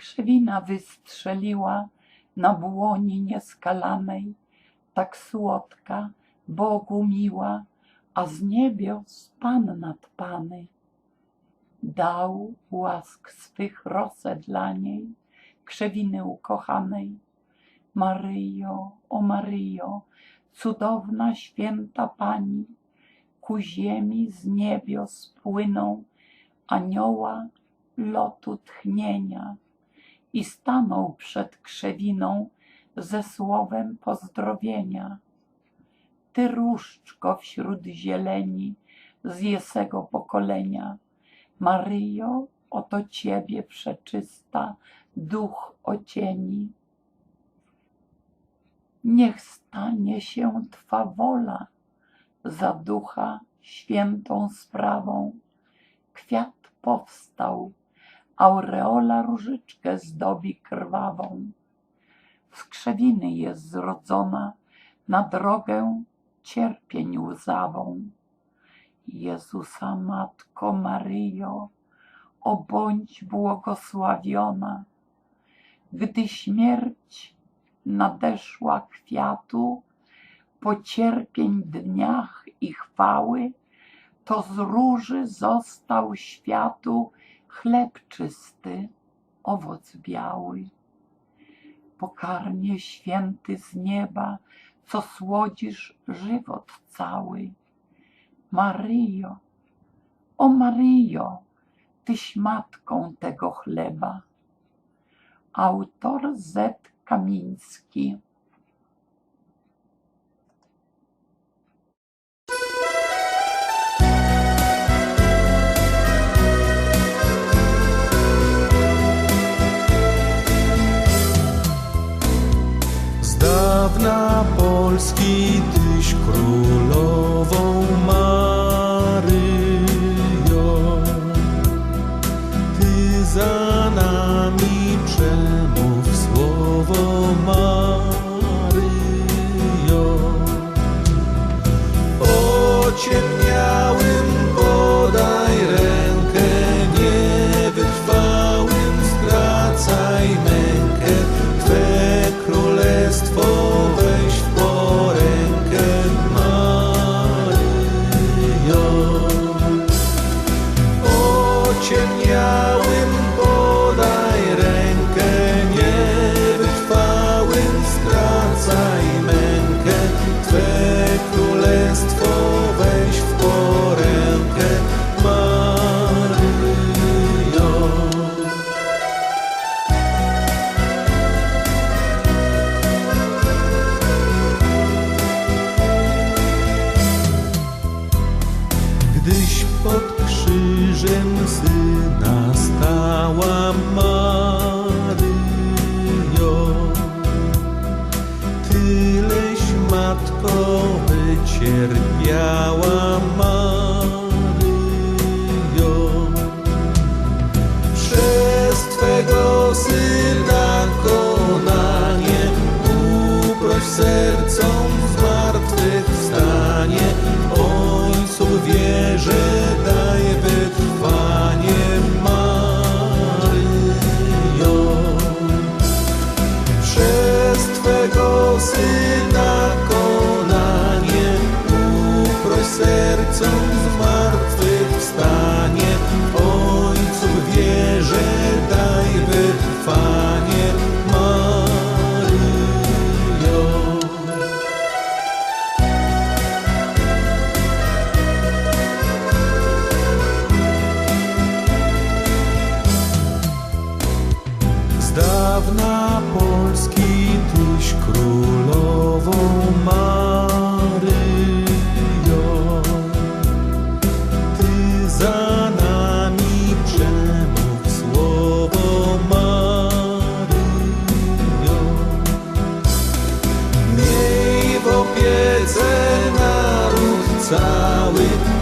Krzewina wystrzeliła na błonie nieskalanej, tak słodka, Bogu miła, a z niebios Pan nad Pany. Dał łask swych rosę dla niej, krzewiny ukochanej. Maryjo, o Maryjo, cudowna święta Pani, ku ziemi z niebios płyną anioła lotu tchnienia i stanął przed krzewiną ze słowem pozdrowienia. Ty różdżko wśród zieleni z jesego pokolenia, Maryjo, oto Ciebie przeczysta duch ocieni. Niech stanie się Twa wola za ducha świętą sprawą. Kwiat powstał, aureola różyczkę zdobi krwawą. Z krzewiny jest zrodzona na drogę cierpień łzawą. Jezusa Matko Maryjo, o bądź błogosławiona, gdy śmierć nadeszła kwiatu, po cierpień dniach i chwały, to z róży został światu chleb czysty, owoc biały. Pokarmie święty z nieba, co słodzisz żywot cały. Maryjo, o Maryjo, Tyś matką tego chleba. Autor Z. Kamiński Tyś królową Maryjo. Ty za nami przemów słowo. Krzyżem syna stała Maryjo, tyleś matko wycierpiała Maryjo. Przez Twego syna konanie uproś sercom zmartwychwstanie. Ojcu wierzę, syna konanie uproś sercom zmartwychwstanie. Ojcu wierzę, daj wytrwanie Maryjo. Z dawna Polski solid